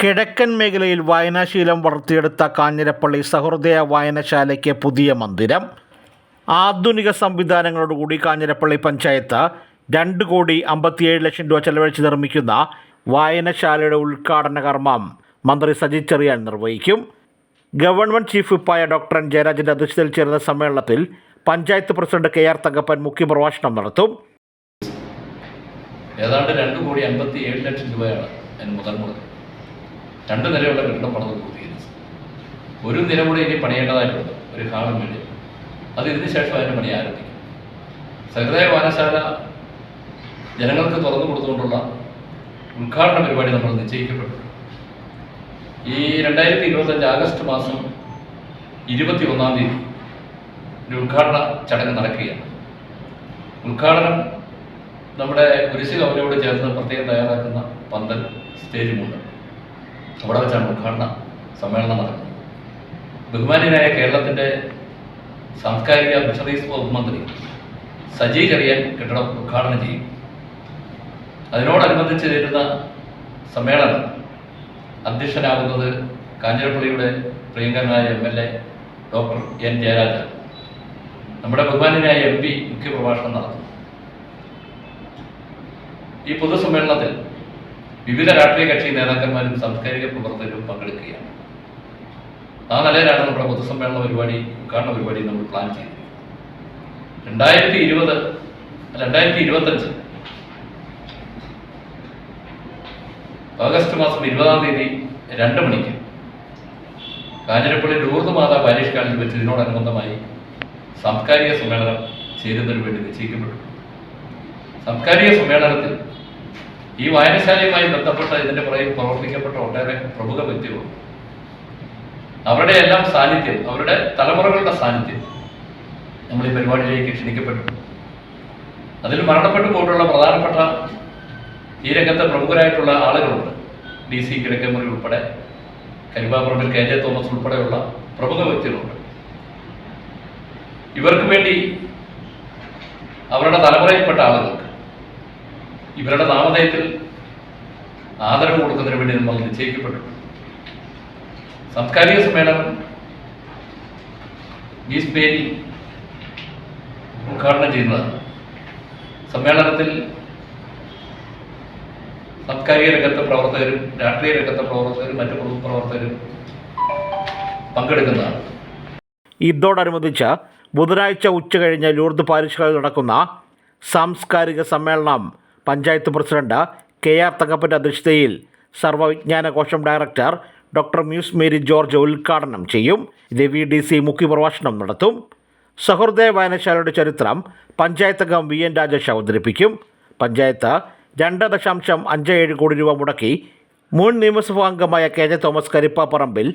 കിഴക്കൻ മേഖലയിൽ വായനാശീലം വളർത്തിയെടുത്ത കാഞ്ഞിരപ്പള്ളി സഹൃദയ വായനശാലയ്ക്ക് പുതിയ മന്ദിരം. ആധുനിക സംവിധാനങ്ങളോടുകൂടി കാഞ്ഞിരപ്പള്ളി പഞ്ചായത്ത് രണ്ട് കോടി അമ്പത്തിയേഴ് ലക്ഷം രൂപ ചെലവഴിച്ച് നിർമ്മിക്കുന്ന വായനശാലയുടെ ഉദ്ഘാടന കർമ്മം മന്ത്രി സജി ചെറിയാൻ നിർവഹിക്കും. ഗവൺമെന്റ് ചീഫ് വിപ്പായ ഡോക്ടർ എൻ ജയരാജന്റെ അധ്യക്ഷതയിൽ ചേരുന്ന സമ്മേളനത്തിൽ panchayat president K R Thankappan മുഖ്യപ്രഭാഷണം നടത്തും. ഏതാണ്ട് രണ്ട് കോടി അമ്പത്തി ഏഴ് ലക്ഷം രൂപയാണ് അതിന് മുതൽ രണ്ട് നിലയുള്ള കെട്ടിടം പണിത് പൂർത്തീകരിച്ചു. ഒരു നില കൂടെ ഇനി പണിയേണ്ടതായിട്ടുണ്ട് ഒരു ഹാളും വേണ്ടി അത് ഇതിന് ശേഷം അതിന് പണി ആരംഭിക്കും. സഹൃദയ വായനശാല ജനങ്ങൾക്ക് തുറന്നു കൊടുത്തുകൊണ്ടുള്ള ഉദ്ഘാടന പരിപാടി നമ്മൾ നിശ്ചയിക്കപ്പെട്ടു. ഈ രണ്ടായിരത്തി ഇരുപത്തഞ്ച് ആഗസ്റ്റ് മാസം ഇരുപത്തി ഒന്നാം തീയതി ഒരു ഉദ്ഘാടന ചടങ്ങ് നടക്കുകയാണ്. ഉദ്ഘാടനം നമ്മുടെ കുരിശ് കവലയോട് ചേർന്ന് പ്രത്യേകം തയ്യാറാക്കുന്ന പന്തൽ സ്റ്റേജുമുണ്ട്. അവിടെ വെച്ചാണ് ഉദ്ഘാടന സമ്മേളനം നടക്കുന്നത്. ബഹുമാന്യനായ കേരളത്തിന്റെ സാംസ്കാരിക ഫിഷറീസ് വകുപ്പ് മന്ത്രി സജി ചെറിയൻ കെട്ടിടം ഉദ്ഘാടനം ചെയ്യും. അതിനോടനുബന്ധിച്ച് ചേരുന്ന സമ്മേളനം അധ്യക്ഷനാകുന്നത് കാഞ്ഞിരപ്പള്ളിയുടെ പ്രിയങ്കരനായ M L A doctor N Jayarajan നമ്മുടെ ബഹുമാന്യനായ എം പി മുഖ്യപ്രഭാഷണം നടത്തും ഈ പൊതുസമ്മേളനത്തിൽ വിവിധ രാഷ്ട്രീയ കക്ഷി നേതാക്കന്മാരും സാംസ്കാരിക പ്രവർത്തകരും പങ്കെടുക്കുകയാണ്. ആ നിലയിലാണ് നമ്മുടെ പൊതുസമ്മേളന പരിപാടി ഉദ്ഘാടന പരിപാടി നമ്മൾ പ്ലാൻ ചെയ്തത്. രണ്ടായിരത്തി ഇരുപത് രണ്ടായിരത്തി ഇരുപത്തഞ്ച് ഓഗസ്റ്റ് മാസം ഇരുപതാം തീയതി രണ്ട് മണിക്ക് കാഞ്ഞിരപ്പള്ളി ലൂർദ് മാതാ പാരീഷ് കാളിൽ വെച്ച് ഇതിനോടനുബന്ധമായി സാംസ്കാരിക സമ്മേളനം ചേരുന്നതിന് വേണ്ടി നിശ്ചയിക്കപ്പെട്ടു. സാംസ്കാരിക സമ്മേളനത്തിൽ ഈ വായനശാലയുമായി ബന്ധപ്പെട്ട ഇതിന്റെ പുറകിൽ പ്രവർത്തിക്കപ്പെട്ട ഒട്ടേറെ പ്രമുഖ വ്യക്തികളുണ്ട് അവരുടെ എല്ലാം സാന്നിധ്യം അവരുടെ തലമുറകളുടെ സാന്നിധ്യം നമ്മൾ ഈ പരിപാടിയിലേക്ക് ക്ഷണിക്കപ്പെട്ടു. അതിൽ മരണപ്പെട്ടു പോയിട്ടുള്ള പ്രധാനപ്പെട്ട ഈ രംഗത്തെ പ്രമുഖരായിട്ടുള്ള ആളുകളുണ്ട്. ഡി സി കിഴക്കമുറി ഉൾപ്പെടെ കരുവാപ്പുറമ്പിൽ കെ ജെ തോമസ് ഉൾപ്പെടെയുള്ള പ്രമുഖ വ്യക്തികളുണ്ട്. ഇവർക്ക് വേണ്ടി അവരുടെ തലമുറയിൽപ്പെട്ട ആളുകൾക്ക് ഇവരുടെ നാമധേയത്തിൽ ആദരവ് കൊടുക്കുന്നതിന് വേണ്ടി നമ്മൾ നിശ്ചയിക്കപ്പെട്ടു. സാംസ്കാരിക സമ്മേളനം മീസ് പേരി ഉദ്ഘാടനം ചെയ്യുന്നതാണ് സമ്മേളനത്തിൽ സാംസ്കാരിക രംഗത്തെ പ്രവർത്തകരും രാഷ്ട്രീയ രംഗത്തെ പ്രവർത്തകരും മറ്റ് പ്രവർത്തകരും പങ്കെടുക്കുന്നതാണ്. ഇതോടനുബന്ധിച്ച് ബുധനാഴ്ച ഉച്ചകഴിഞ്ഞ് ലൂർദ് പാരിഷുകളിൽ നടക്കുന്ന സാംസ്കാരിക സമ്മേളനം പഞ്ചായത്ത് പ്രസിഡന്റ് കെ ആർ തങ്കപ്പന്റെ അധ്യക്ഷതയിൽ സർവവിജ്ഞാനകോശം ഡയറക്ടർ ഡോക്ടർ മ്യൂസ് മേരി ജോർജ് ഉദ്ഘാടനം ചെയ്യും. രവി ഡി സി മുഖ്യപ്രഭാഷണം നടത്തും. സഹൃദയ വായനശാലയുടെ ചരിത്രം പഞ്ചായത്ത് അംഗം വി എൻ രാജേഷ് അവതരിപ്പിക്കും. പഞ്ചായത്ത് രണ്ട് ദശാംശം അഞ്ച് ഏഴ് കോടി രൂപ മുടക്കി മുൻ നിയമസഭാ അംഗമായ K J Thomas Karippaparambil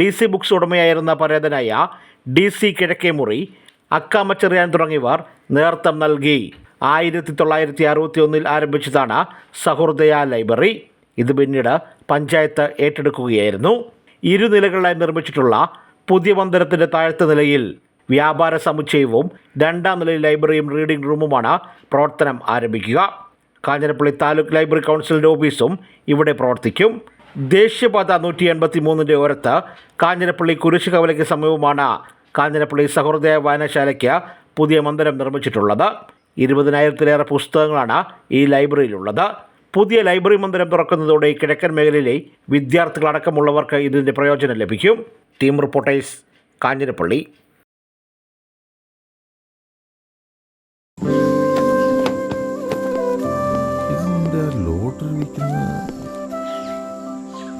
D C Books ഉടമയായിരുന്ന പരേതനായ ഡി സി കിഴക്കേമുറി അക്കാമച്ചെറിയാൻ തുടങ്ങിയവർ നേതൃത്വം നൽകി. ആയിരത്തി തൊള്ളായിരത്തി അറുപത്തി ഒന്നിൽ ആരംഭിച്ചതാണ് സഹൃദയ ലൈബ്രറി. ഇത് പിന്നീട് പഞ്ചായത്ത് ഏറ്റെടുക്കുകയായിരുന്നു. ഇരുനിലകളിലായി നിർമ്മിച്ചിട്ടുള്ള പുതിയ മന്ദിരത്തിന്റെ താഴത്തെ നിലയിൽ വ്യാപാര സമുച്ചയവും രണ്ടാം നിലയിൽ ലൈബ്രറിയും റീഡിംഗ് റൂമുമാണ് പ്രവർത്തനം ആരംഭിക്കുക. കാഞ്ഞിരപ്പള്ളി താലൂക്ക് ലൈബ്രറി കൗൺസിലിന്റെ ഓഫീസും ഇവിടെ പ്രവർത്തിക്കും. ദേശീയപാത നൂറ്റി എൺപത്തി മൂന്നിന്റെ ഓരത്ത് കാഞ്ഞിരപ്പള്ളി കുരിശ് കവലയ്ക്ക് സമീപമാണ് കാഞ്ഞിരപ്പള്ളി സഹൃദയ വായനശാലയ്ക്ക് പുതിയ മന്ദിരം നിർമ്മിച്ചിട്ടുള്ളത്. ഇരുപതിനായിരത്തിലേറെ പുസ്തകങ്ങളാണ് ഈ ലൈബ്രറിയിലുള്ളത്. പുതിയ ലൈബ്രറി മന്ദിരം തുറക്കുന്നതോടെ കിഴക്കൻ മേഖലയിലെ വിദ്യാർത്ഥികളടക്കമുള്ളവർക്ക് ഇതിന്റെ പ്രയോജനം ലഭിക്കും. Team reporters Kanjirappally.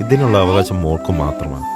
ഇതിനുള്ള അവകാശം മോർക്കും മാത്രമാണ്.